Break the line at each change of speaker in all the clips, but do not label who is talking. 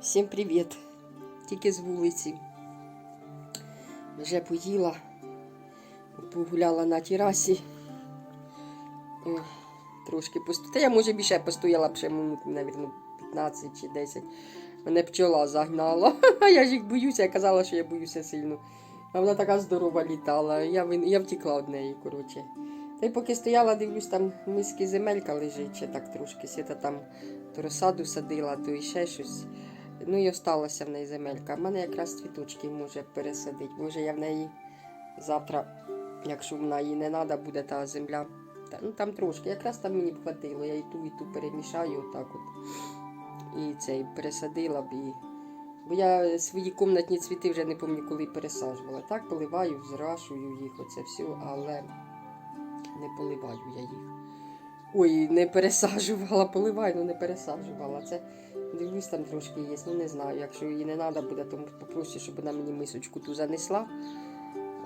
Всім привіт! Тільки з вулиці. Вже поїла, погуляла на терасі. Трошки постояла. Та я, може, більше постояла ще мабуть, 15 чи 10. Мене пчола загнала. Я ж їх боюся, я казала, що я боюся сильно. А вона така здорова літала. Я, я втекла від неї, коротше. Та й поки стояла, дивлюсь, там миски земелька лежить, ще так трошки. Сіта там то розсаду садила, то і ще щось. Ну і осталася в неї земелька. В мене якраз цвіточки може пересадити. Може я в неї завтра, якщо вона їй не треба, буде та земля. Та, ну там трошки, якраз там мені б хватило. Я і ту, і ту перемішаю отак от. І цей пересадила б і. Бо я свої комнатні цвіти вже не пам'ятаю, коли пересаджувала. Так, поливаю, зрашую їх, оце все, але не поливаю я їх. Ой, не пересаджувала, поливаю, ну не пересаджувала. Це дивлюсь, там трошки є. Ну не знаю. Якщо їй не треба буде, то попрошу, щоб вона мені мисочку ту занесла.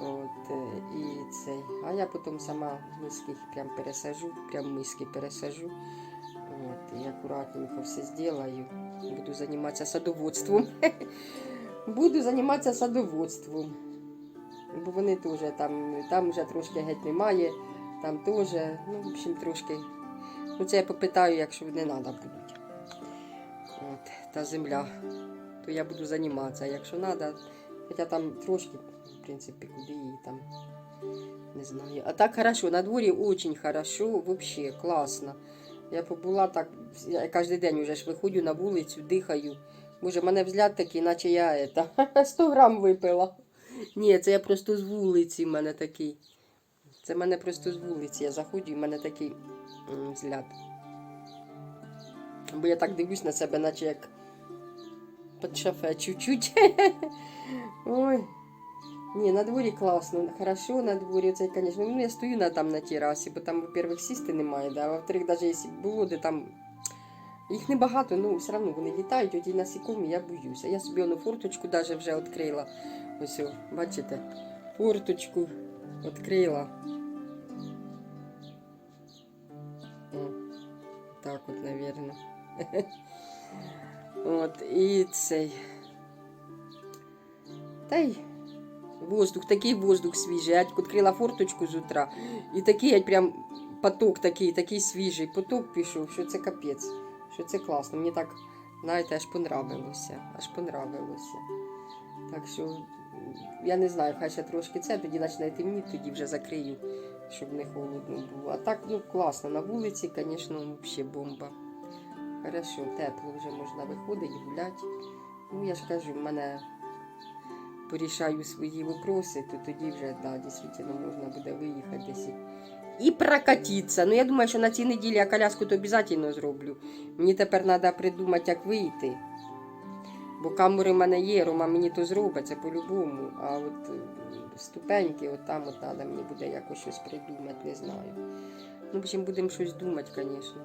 От, е, і цей. А я потім сама миски прям пересажу, прям миски пересажу. От, і акуратненько все зроблю. Буду займатися садоводством. Буду займатися садоводством. Бо вони теж там, там вже трошки геть немає, там теж, ну, в общем, трошки. Ну, це я попитаю, якщо не треба будуть. От, та земля, то я буду займатися. Якщо треба, хоча там трошки, в принципі, куди її там. Не знаю. А так хорошо, на дворі очень хорошо, вообще класно. Я побула так, я кожен день вже ж виходжу на вулицю, дихаю. Боже, в мене взгляд такий, наче я это, 100 грам випила. Ні, це я просто з вулиці в мене такий. Це мене просто з вулиці. Я заходжу і в мене такий взгляд. Бо я так дивлюсь на себе, наче як під шафе чуть-чуть. Ой. Ні, на дворі класно, хорошо на дворі. Це, звісно, ну я стою на, там на терасі, бо там, во-первых, сісти немає, да? во-вторых, навіть якщо було, де там. Їх небагато, ну все одно вони літають, оті насікомі, я боюся. Я собі одну форточку даже вже відкрила. Ось, бачите, форточку відкрила. Так от, навірно. От, і цей. Та й воздух, такий воздух свіжий. Я відкрила форточку з утра. І такий я прям поток такий, такий свіжий поток пішов, що це капець, що це класно. Мені так, знаєте, аж понравилося. Аж понравилося. Так що я не знаю, хай ще трошки це, тоді почне темніти, тоді вже закрию, щоб не холодно було. А так, ну класно, на вулиці, звісно, взагалі бомба. Хорошо, тепло вже можна виходити, гуляти. Ну, я ж кажу, в мене порішаю свої вопроси, то тоді вже да, дійсно можна буде виїхати десь. І прокатитися. Ну, я думаю, що на цій неділі я коляску то обов'язково зроблю. Мені тепер треба придумати, як вийти. Бо камери в мене є, Рома мені то зробить, це по-любому. А от е, ступеньки, от там от треба мені буде якось щось придумати, не знаю. Ну, в общем, будемо щось думати, звісно.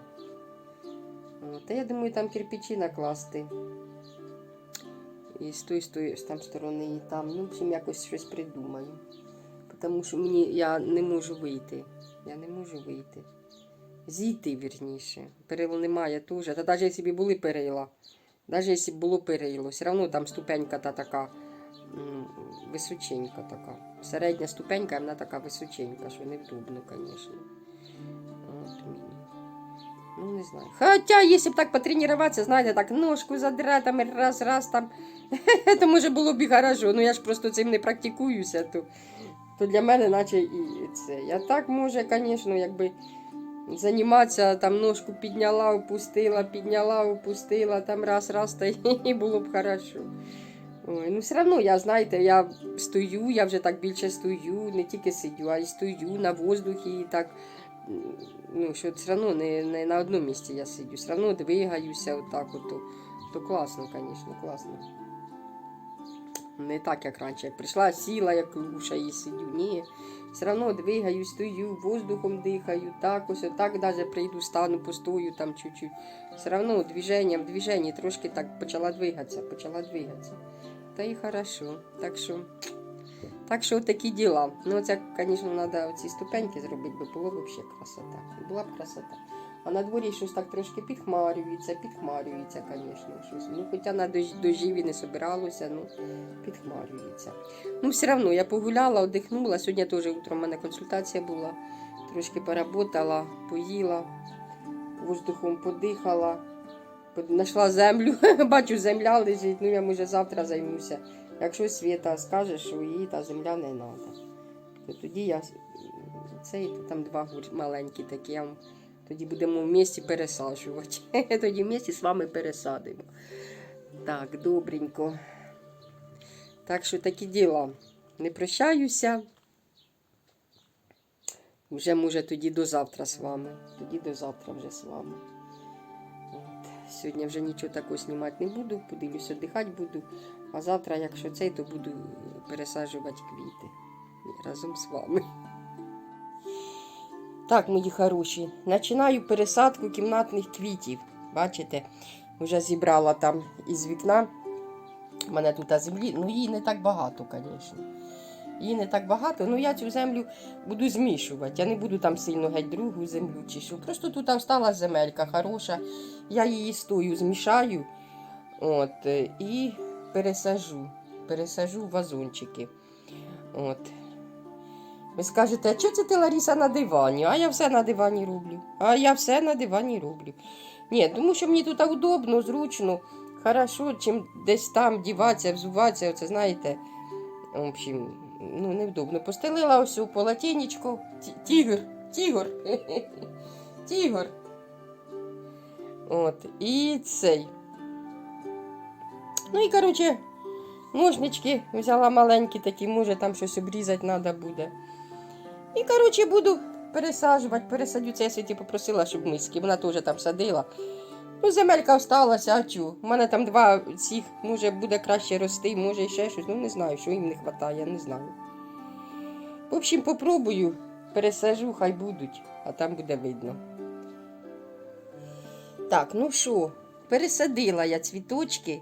Та я думаю, там кирпичі накласти. І з тої, з тої з там сторони, і там. Ну, в общем, якось щось придумаю. Тому що мені я не можу вийти. Я не можу вийти. Зійти, вірніше. Перил немає теж. Та навіть якщо б були перила, навіть якщо було перило, все одно там ступенька та така височенька така. Середня ступенька, вона така височенька, що невдобно, звісно. Ну, не знаю. Хоча, якщо б так потренуватися, знаєте, так ножку задра, там раз, раз там. то може було б хорошо. Ну я ж просто цим не практикуюся, то, то для мене наче і це. Я так може, звісно, якби займатися, там ножку підняла, опустила, підняла, опустила, там раз, раз, та і було б хорошо. Ой, ну все одно, я знаєте, я стою, я вже так більше стою, не тільки сидю, а й стою на воздухі і так. Ну, що все одно не, не на одному місці я сидю, все одно двигаюся отак, от, то, то класно, звісно, класно. Не так, як раніше. Як прийшла, сіла, як луша і сидю. Ні. Все одно двигаюсь, стою, воздухом дихаю, так ось так навіть прийду, стану, постою там чуть-чуть. Все одно движенням, движенні трошки так почала двигатися, почала двигатися. Та і хорошо. Так що, так що такі діла. Ну, це, звісно, треба ці ступеньки зробити, бо було б взагалі красота. Була б красота. А на дворі щось так трошки підхмарюється, підхмарюється, звісно. Щось. Ну, хоча на дощ, не собиралося, ну, підхмарюється. Ну, все одно я погуляла, одихнула. Сьогодні теж утром у мене консультація була. Трошки поработала, поїла, воздухом подихала, знайшла землю. Бачу, земля лежить, ну я може завтра займуся. Якщо Світа скаже, що їй та земля не треба, то тоді я цей там два маленькі такі. Я тоді будемо в місті пересаджувати. Тоді в місті з вами пересадимо. Так, добренько. Так що такі діла. Не прощаюся. Вже, може, тоді до завтра з вами. Тоді до завтра вже з вами. От. Сьогодні вже нічого такого знімати не буду, подивлюся, дихати буду. А завтра, якщо цей, то буду пересаджувати квіти разом з вами. Так, мої хороші, починаю пересадку кімнатних квітів. Бачите, вже зібрала там із вікна. У мене тут землі, ну її не так багато, звісно. Її не так багато, ну я цю землю буду змішувати. Я не буду там сильно геть другу землю чи що. Просто тут там стала земелька хороша. Я її стою, змішаю от, і пересажу. Пересажу вазончики. От. Ви скажете, а чого це ти Ларіса на дивані? А я все на дивані роблю. А я все на дивані роблю. Ні, тому що мені тут удобно, зручно, хорошо, чим десь там діватися, взуватися, оце знаєте. В общем, ну, невдобно. Постелила ось у полотенечко. Ті- Тігр, тігр, тігр. От, і цей. Ну і, коротше, ножнички взяла маленькі такі, може там щось обрізати треба буде. І, коротше, буду пересаджувати, пересадю. Це я світі попросила, щоб миски. Вона теж там садила. Ну, земелька осталася, а чу. У мене там два цих, може, буде краще рости, може ще щось. Ну, не знаю, що їм не вистачає, не знаю. В общем, попробую, пересажу, хай будуть, а там буде видно. Так, ну що, пересадила я цвіточки.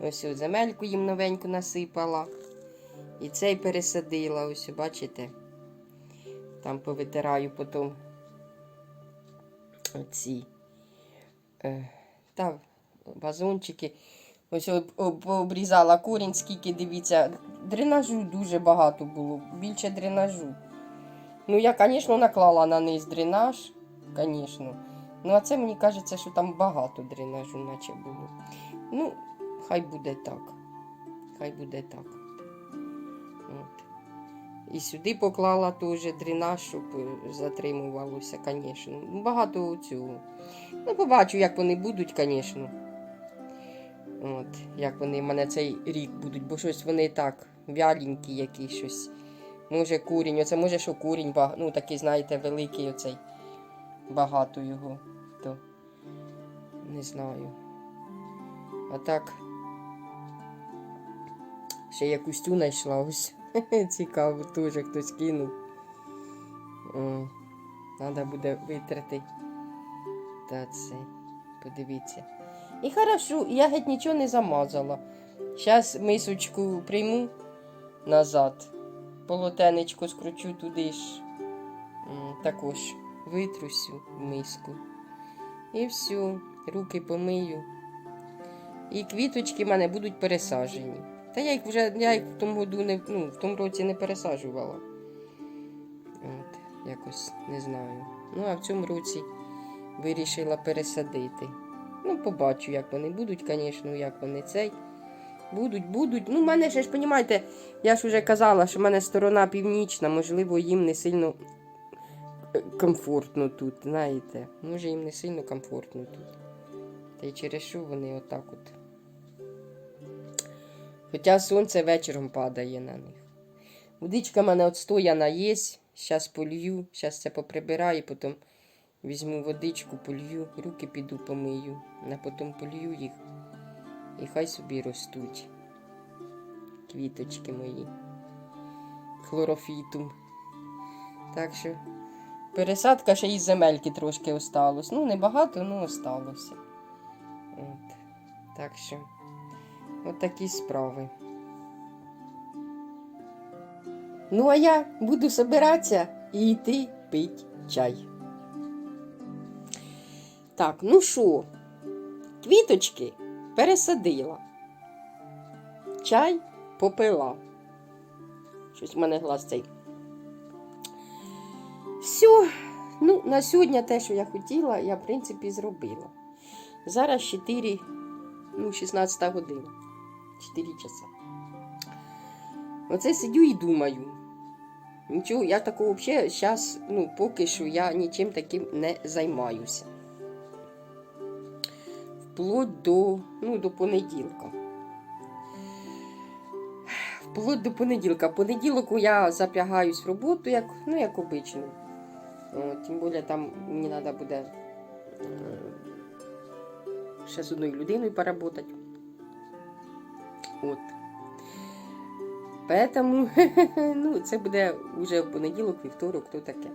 Ось земельку їм новеньку насипала. І цей пересадила, ось, бачите? Там повитираю потім оці е, та вазончики. Ось об- об- обрізала корінь, скільки дивіться. Дренажу дуже багато було, більше дренажу. Ну, я, звісно, наклала на низ дренаж, звісно. Ну, а це мені кажеться, що там багато дренажу, наче було. Ну, хай буде так. Хай буде так. І сюди поклала теж дренаж, щоб е, затримувалося, звісно. Багато цього. Ну, побачу, як вони будуть, звісно. От, як вони в мене цей рік будуть, бо щось вони так вяленькі якісь щось. Може курінь, оце може, що курінь, ну такий, знаєте, великий оцей. Багато його. То не знаю. А так. Ще якусь тю знайшла ось. Цікаво, теж хтось кинув. Треба буде витрати. Та це. Подивіться. І хорошо, я геть нічого не замазала. Зараз мисочку прийму назад. Полотенечко скручу туди ж. Також витрусю в миску. І все, руки помию. І квіточки в мене будуть пересаджені. Та я їх вже я їх в тому году не, ну, в тому році не пересаджувала. От, якось не знаю. Ну, а в цьому році вирішила пересадити. Ну, побачу, як вони будуть, звісно, як вони цей. Будуть, будуть. Ну, в мене ще ж, розумієте, я ж вже казала, що в мене сторона північна, можливо, їм не сильно е, комфортно тут, знаєте. Може, їм не сильно комфортно тут. Та й через що вони отак от. Хоча сонце вечором падає на них. Водичка мене отстояна є. Зараз полью, зараз це поприбираю, потім візьму водичку, полью, руки піду помию, а потім полью їх. І хай собі ростуть. Квіточки мої. Хлорофітум. Так що пересадка ще із земельки трошки осталось. Ну, небагато, ну осталося. От. Так що, от справи. Ну, а я буду собиратися і йти пить чай. Так, ну що, квіточки пересадила. Чай попила. Щось в мене глаз цей. Все, ну, на сьогодні те, що я хотіла, я, в принципі, зробила. Зараз 4, ну, 16 година. 4 часа. Оце сидю і думаю. Нічого, я такого взагалі зараз, ну, поки що я нічим таким не займаюся. Вплоть до, ну, до понеділка. Вплоть до понеділка. Понеділок я запрягаюсь в роботу, як, ну, як обично. Тим більше там мені треба буде е, ще з одною людиною поработати. От. Поэтому, ну, це буде вже в понеділок, вівторок, то таке.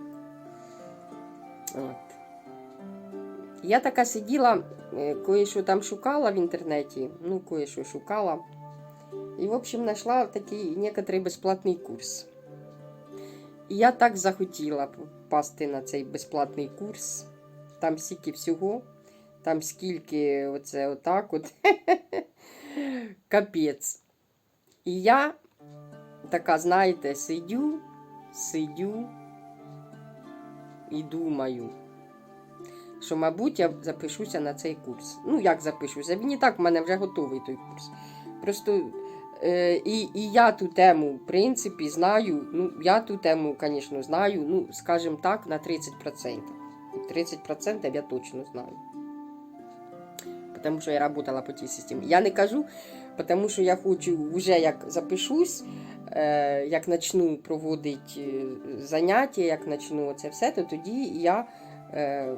От. Я така сиділа, е, кое-що там шукала в інтернеті, ну, кое-що шукала. І, в общем, знайшла такий некоторий безплатний курс. І я так захотіла попасти на цей безплатний курс. Там стільки всього, там скільки оце отак от. Капець. І я така, знаєте, сидю, сидю і думаю, що, мабуть, я запишуся на цей курс. Ну, як запишуся? Він і так в мене вже готовий той курс. Просто е, і, і я ту тему, в принципі, знаю. Ну, я ту тему, звісно, знаю, ну, скажімо так, на 30%. 30% я точно знаю. Тому що я працювала по тій системі. Я не кажу, тому що я хочу вже як запишусь, е, як почну проводити е, заняття, як почну це все, то тоді я е,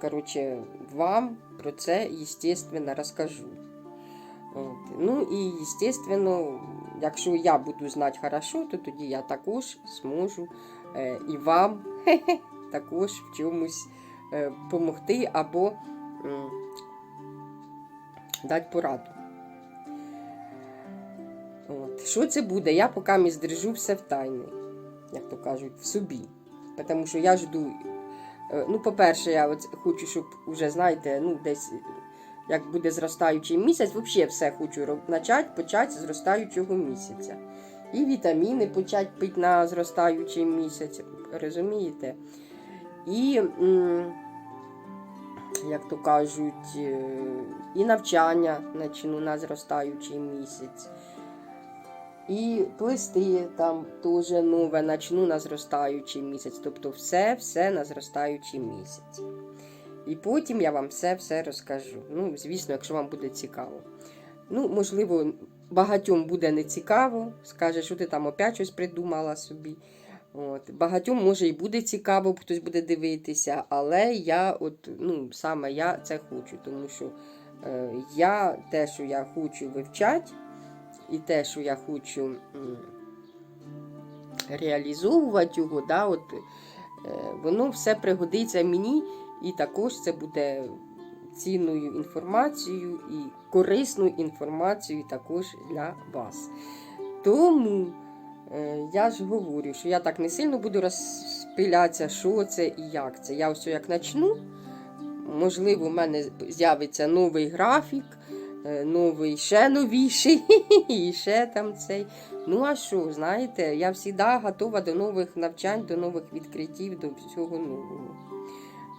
коротше, вам про це, звісно, розкажу. От. Ну і, звісно, якщо я буду знати хорошо, то тоді я також зможу і вам також в чомусь допомогти або дати пораду. От. Що це буде? Я поки держу все в тайні, як то кажуть, в собі. Тому що я жду. е, Ну, по-перше, я от хочу, щоб уже, знаєте, ну, десь як буде зростаючий місяць, взагалі все хочу почати, почати зростаючого місяця. І вітаміни почати пити на зростаючий місяць, розумієте? І, як то кажуть, е, і навчання почну на зростаючий місяць. І плести там теж нове почну на зростаючий місяць. Тобто все, все на зростаючий місяць. І потім я вам все-все розкажу. Ну, звісно, якщо вам буде цікаво. Ну, можливо, багатьом буде не цікаво. Скаже, що ти там опять щось придумала собі. От. Багатьом може і буде цікаво, хтось буде дивитися, але я, от, ну, саме я це хочу, тому що я те, що я хочу вивчати, і те, що я хочу реалізовувати його, да, от, е, воно все пригодиться мені, і також це буде цінною інформацією і корисною інформацією також для вас. Тому е, я ж говорю, що я так не сильно буду розпилятися, що це і як це. Я ось як почну, можливо, в мене з'явиться новий графік, е, новий ще новіший, і ще там цей. Ну, а що, знаєте, я завжди готова до нових навчань, до нових відкриттів, до всього нового.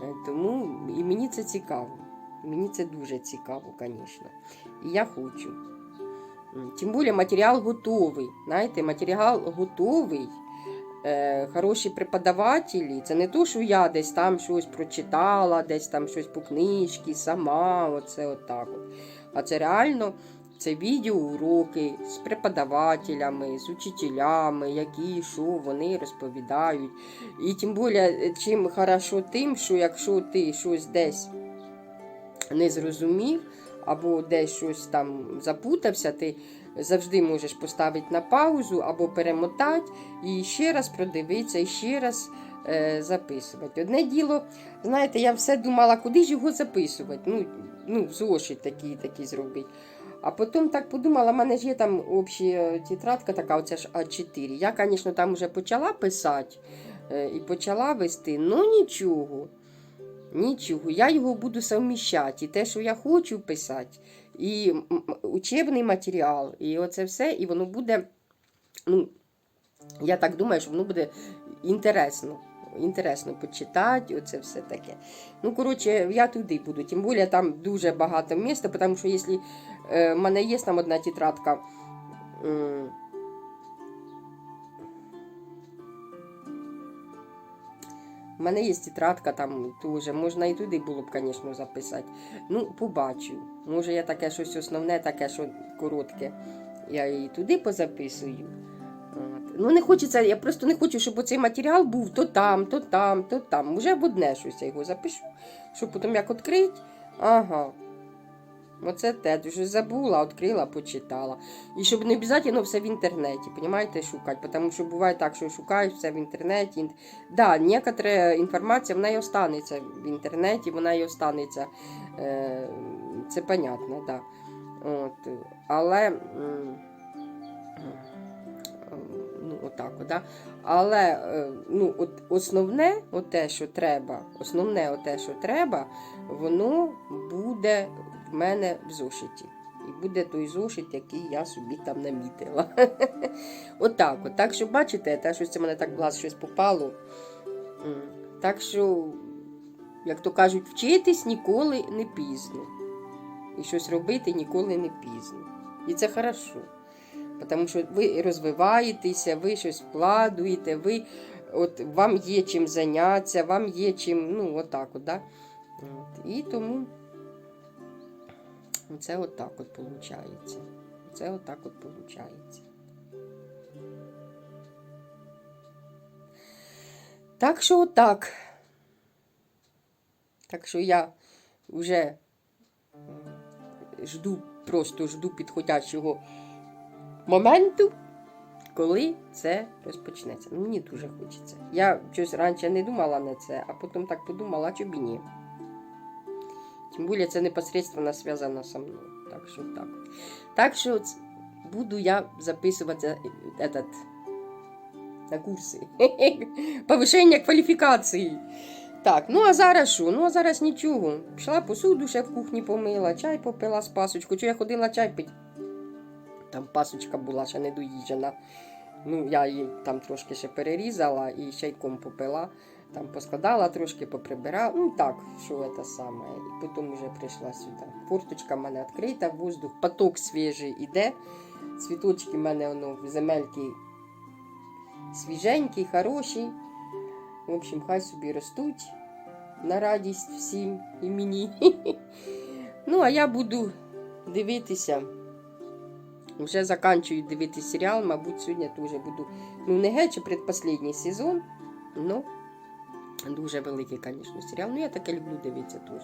Е, Тому і мені це цікаво. Мені це дуже цікаво, звісно. І я хочу. Тим більше матеріал готовий. Знаєте, матеріал готовий. Е, хороші преподавателі. Це не то, що я десь там щось прочитала, десь там щось по книжці, сама, оце отак. От. А це реально це відеоуроки з преподавателями, з учителями, які що вони розповідають. І тим більше, чим хорошо тим, що якщо ти щось десь не зрозумів, або десь щось там запутався, ти завжди можеш поставити на паузу або перемотати і ще раз продивитися, і ще раз е, записувати. Одне діло, знаєте, я все думала, куди ж його записувати. Ну, ну зошит такий, такий зробити. А потім так подумала, в мене ж є там обща тетрадка така, оця ж А4. Я, звісно, там вже почала писати е, і почала вести, ну нічого. Нічого. Я його буду совміщати. І те, що я хочу писати, і учебний матеріал, і оце все, і воно буде. Ну, я так думаю, що воно буде інтересно. Інтересно почитати, оце все таке. Ну, коротше, я туди буду. Тим більше там дуже багато місця, тому що якщо е, в мене є там одна тетрадка. У мене є тетрадка там теж, можна і туди було б, звісно, записати. Ну, побачу. Може, я таке щось основне, таке, що коротке. Я і туди позаписую. От. Ну, не хочеться, я просто не хочу, щоб оцей матеріал був то там, то там, то там. Може, в одне щось я його запишу, щоб потім як відкрити. Ага. Оце те, дуже забула, відкрила, почитала. І щоб не обов'язково все в інтернеті, понімаєте, шукати. Тому що буває так, що шукаєш все в інтернеті. Ін- Да, некотра інформація вона і останеться в інтернеті, вона і останеться. Е, це понятно, да. От. Але. Ну, отак, да? Але е, ну, от основне, те, що треба, основне те, що треба, воно буде в мене в зошиті. І буде той зошит, який я собі там намітила. Отак. от. Так що, бачите, те, що це мене так глаз щось попало. Так що, як то кажуть, вчитись ніколи не пізно. І щось робити ніколи не пізно. І це хорошо. Тому що ви розвиваєтеся, ви щось вкладуєте, ви, от, вам є чим зайнятися, вам є чим, ну, отак от, да? От. І тому це отак от виходить. Це отак от виходить. Так що отак. Так що я вже жду, просто жду підходящого моменту, коли це розпочнеться. Ну, мені дуже хочеться. Я щось раніше не думала на це, а потім так подумала, чому б і ні. Тим більше це непосредственно зв'язано со мною. Так що так. Так що буду я записувати этот, на курси. Повишення кваліфікації. Так, ну а зараз що? Ну а зараз нічого. Пішла посуду ще в кухні помила, чай попила з пасочку. Чи я ходила чай пити? Там пасочка була ще не доїжджена. Ну, я її там трошки ще перерізала і чайком попила. Там поскладала трошки, поприбирала. Ну так, що це саме. І потім вже прийшла сюди. Форточка в мене відкрита, воздух, поток свіжий іде. Цвіточки в мене воно земельки свіженькі, хороші. В общем, хай собі ростуть на радість всім і мені. Ну, а я буду дивитися. Вже заканчую дивитися серіал, мабуть, сьогодні теж буду. Ну, не геть, а предпоследній сезон. Ну, дуже великий, звісно, серіал. Ну, я таке люблю дивитися теж.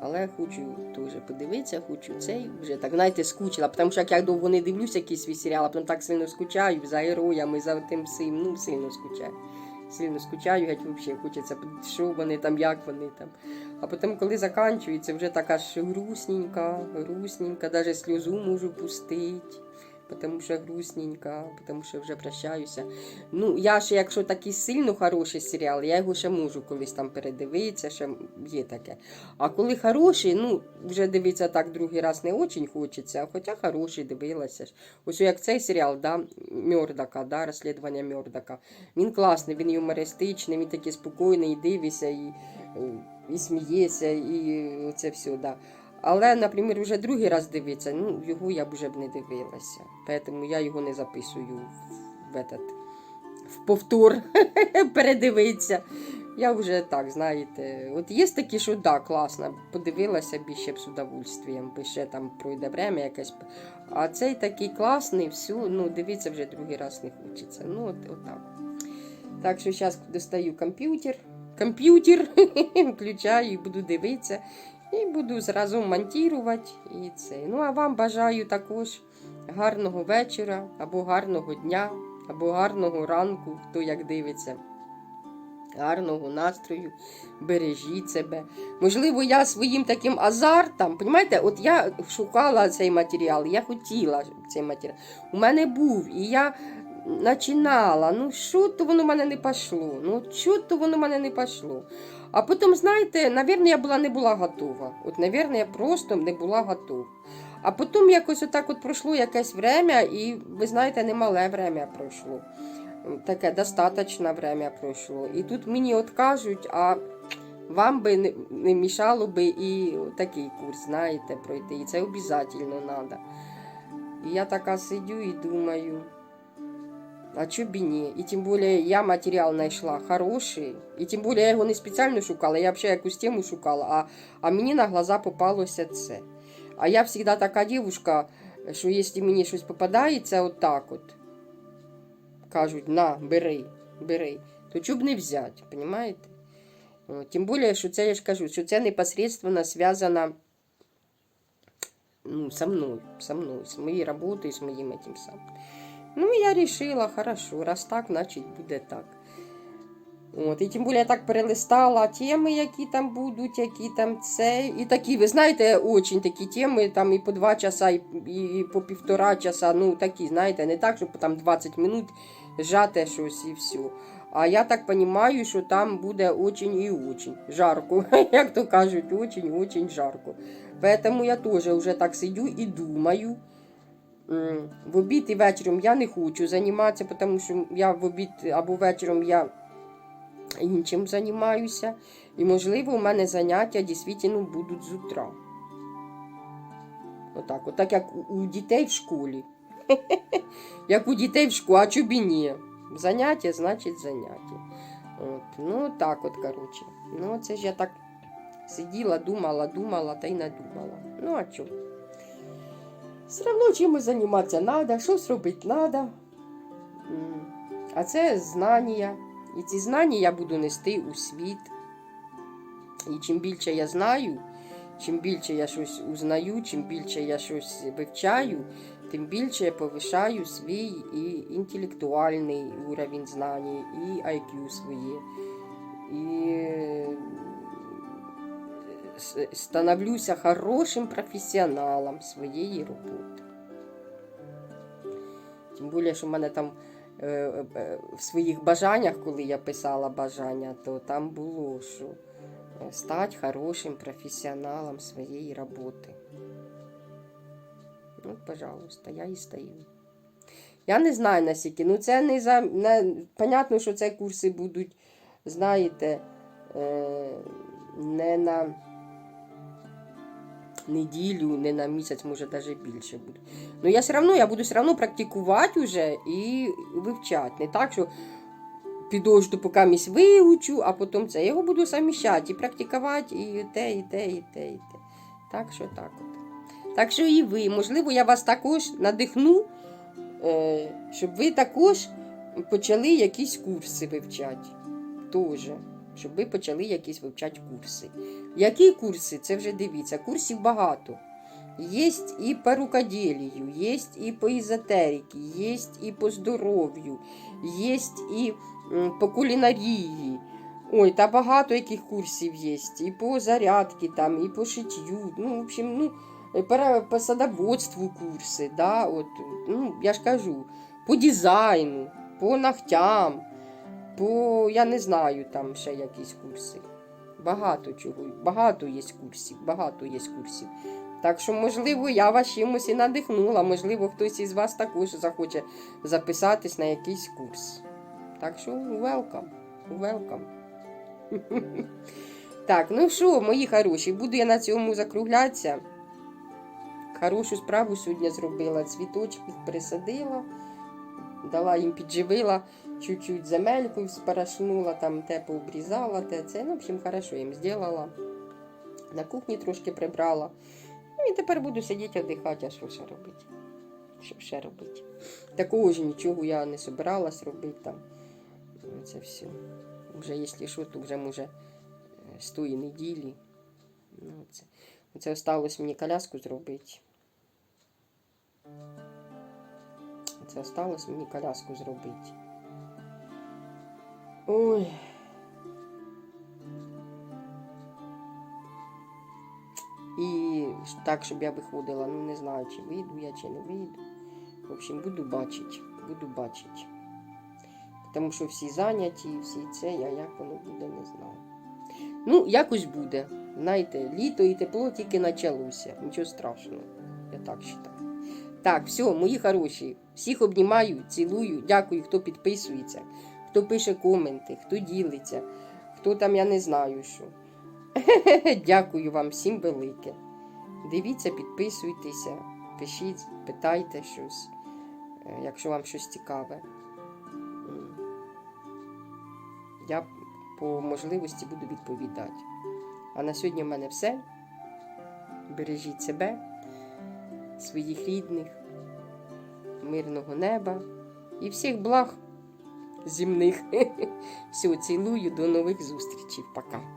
Але хочу теж подивитися, хочу цей вже так, знаєте, скучила, тому що як я довго не дивлюся якийсь свій серіал, а потім так сильно скучаю за героями, за тим всім, ну, сильно скучаю. Сильно скучаю, геть взагалі хочеться, що вони там, як вони там. А потім, коли закінчується, вже така ж грустненька, грустненька, навіть сльозу можу пустити, тому що грустненька, тому що вже прощаюся. Ну, я ще, якщо такий сильно хороший серіал, я його ще можу колись там передивитися, ще є таке. А коли хороший, ну, вже дивитися так другий раз не дуже хочеться, хоча хороший дивилася. Ось як цей серіал, да, Мьордака, да, розслідування Мьордака. Він класний, він юмористичний, він такий спокійний, і дивишся, і, і смієшся, і це все. Да. Але, наприклад, вже другий раз дивитися, ну, його я б вже б не дивилася. Тому я його не записую в, этот, в повтор передивитися. Я вже так, знаєте, от є такі, що да, класно, подивилася більше б з удовольствием, бо ще там пройде время якесь. А цей такий класний, всю, ну, дивитися вже другий раз не хочеться. Ну, от, от так. Так що зараз достаю комп'ютер, комп'ютер, включаю і буду дивитися. І буду зразу монтувати і це. Ну, а вам бажаю також гарного вечора, або гарного дня, або гарного ранку, хто як дивиться. Гарного настрою, бережіть себе. Можливо, я своїм таким азартом, понімаєте, от я шукала цей матеріал, я хотіла цей матеріал. У мене був, і я починала. Ну, що то воно в мене не пішло? Ну, що то воно в мене не пішло? А потім, знаєте, навірно, я була не була готова. От, навірно, я просто не була готова. А потім якось отак от пройшло якесь время, і ви знаєте, немале время пройшло. Таке достаточне время пройшло. І тут мені от кажуть, а вам би не, не мішало би і такий курс, знаєте, пройти. І це обов'язково треба. І я така сидю і думаю. А чо б і ні? І тим більше я матеріал знайшла хороший. І тим більше я його не спеціально шукала, я взагалі якусь тему шукала, а, а мені на глаза попалося це. А я завжди така дівчинка, що якщо мені щось попадається отак от, кажуть, на, бери, бери, то чоб не взяти, розумієте? Тим більше, що це я ж кажу, що це непосредственно зв'язано ну, со мною, со мною, з моєю роботою, з моїм этим самим. Ну, я решила, хорошо, раз так, значить буде так. От, і тим більше я так перелистала теми, які там будуть, які там це. І такі, ви знаєте, очень такі теми, там і по два часа, і, і по півтора часа. Ну, такі, знаєте, не так, щоб там 20 минут жати щось і все. А я так розумію, що там буде очень і очень жарко. Як то кажуть, очень-очень жарко. Поэтому я теж вже так сидю і думаю. М, В обід і вечором я не хочу займатися, тому що я в обід або вечором я іншим займаюся. І, можливо, у мене заняття дійсно будуть з утра. Отак, отак як у- у дітей в школі. Як у дітей в школі, а чобі ні. Заняття, значить заняття. От, ну, так от, коротше. Ну, це ж я так сиділа, думала, думала та й надумала. Ну, а чого? Все одно чимось займатися треба, щось робити треба. А це знання. І ці знання я буду нести у світ. І чим більше я знаю, чим більше я щось узнаю, чим більше я щось вивчаю, тим більше я повишаю свій і інтелектуальний уровень знань, і IQ своє. І становлюся хорошим професіоналом своєї роботи. Тим більше, що в мене там в своїх бажаннях, коли я писала бажання, то там було, що е, стати хорошим професіоналом своєї роботи. Ну, пожалуйста, я і стою. Я не знаю наскільки. Ну, це не за. Не, понятно, що це курси будуть, знаєте, е, не на неділю, не на місяць, може навіть більше буде. Ну, я все одно, я буду все одно практикувати вже і вивчати. Не так, що підожду, поки місь вивчу, а потім це. Я його буду заміщати і практикувати, і те, і те, і те, і те. Так що так от. Так що і ви, можливо, я вас також надихну, е, щоб ви також почали якісь курси вивчати. Тоже. Щоб ви почали якісь вивчати курси. Які курси? Це вже дивіться. Курсів багато. Є і по рукоделію, є і по езотериці, є і по здоров'ю, є і по кулінарії. Ой, та багато яких курсів є. І по зарядці, там, і по шиттю. Ну, в общем, ну, по садоводству курси. Да, от, ну, я ж кажу, по дизайну, по ногтям, по, я не знаю, там ще якісь курси. Багато чого, багато є курсів, багато є курсів. Так що, можливо, я вас чимось і надихнула, можливо, хтось із вас також захоче записатись на якийсь курс. Так що, welcome, welcome. Так, ну що, мої хороші, буду я на цьому закруглятися. Хорошу справу сьогодні зробила. Цвіточки присадила, дала їм підживила, чуть-чуть земельку спорашнула, там те пообрізала, те це. Ну, в общем, хорошо їм зробила. На кухні трошки прибрала. Ну і тепер буду сидіти віддихати, а що ще робити? Що ще робити? Такого ж нічого я не собиралась робити там. Ну, Це все. Вже якщо що, то вже може з тої неділі. Ну, це. Це осталось мені коляску зробити. Це осталось мені коляску зробити. Ой. І так, щоб я виходила, ну не знаю, чи вийду я, чи не вийду. В общем, буду бачити, буду бачити. Тому що всі зайняті, всі це, а як воно буде, не знаю. Ну, якось буде. Знаєте, літо і тепло тільки почалося. Нічого страшного. Я так вважаю. Так, все, мої хороші. Всіх обнімаю, цілую. Дякую, хто підписується, хто пише коменти, хто ділиться, хто там я не знаю що. Дякую вам всім велике. Дивіться, підписуйтеся, пишіть, питайте щось, е, якщо вам щось цікаве. Я по можливості буду відповідати. А на сьогодні в мене все. Бережіть себе, своїх рідних, мирного неба і всіх благ земних. Все, цілую, до нових зустрічей. Пока.